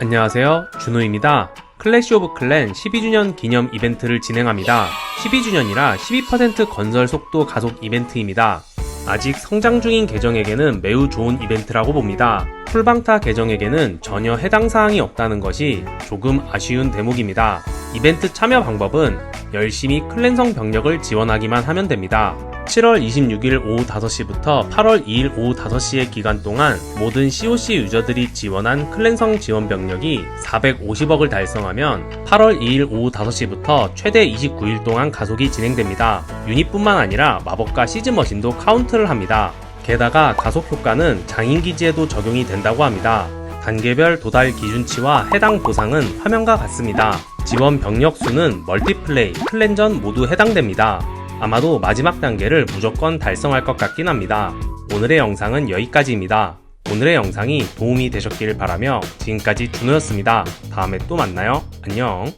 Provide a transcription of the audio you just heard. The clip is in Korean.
안녕하세요. 준호입니다. 클래시 오브 클랜 12주년 기념 이벤트를 진행합니다. 12주년이라 12% 건설 속도 가속 이벤트입니다. 아직 성장 중인 계정에게는 매우 좋은 이벤트라고 봅니다. 풀방타 계정에게는 전혀 해당 사항이 없다는 것이 조금 아쉬운 대목입니다. 이벤트 참여 방법은 열심히 클랜성 병력을 지원하기만 하면 됩니다. 7월 26일 오후 5시부터 8월 2일 오후 5시의 기간 동안 모든 COC 유저들이 지원한 클랜성 지원 병력이 450억을 달성하면 8월 2일 오후 5시부터 최대 29일 동안 가속이 진행됩니다. 유닛뿐만 아니라 마법과 시즈머신도 카운트를 합니다. 게다가 가속 효과는 장인기지에도 적용이 된다고 합니다. 단계별 도달 기준치와 해당 보상은 화면과 같습니다. 지원 병력 수는 멀티플레이, 클랜전 모두 해당됩니다. 아마도 마지막 단계를 무조건 달성할 것 같긴 합니다. 오늘의 영상은 여기까지입니다. 오늘의 영상이 도움이 되셨길 바라며 지금까지 준호였습니다. 다음에 또 만나요. 안녕.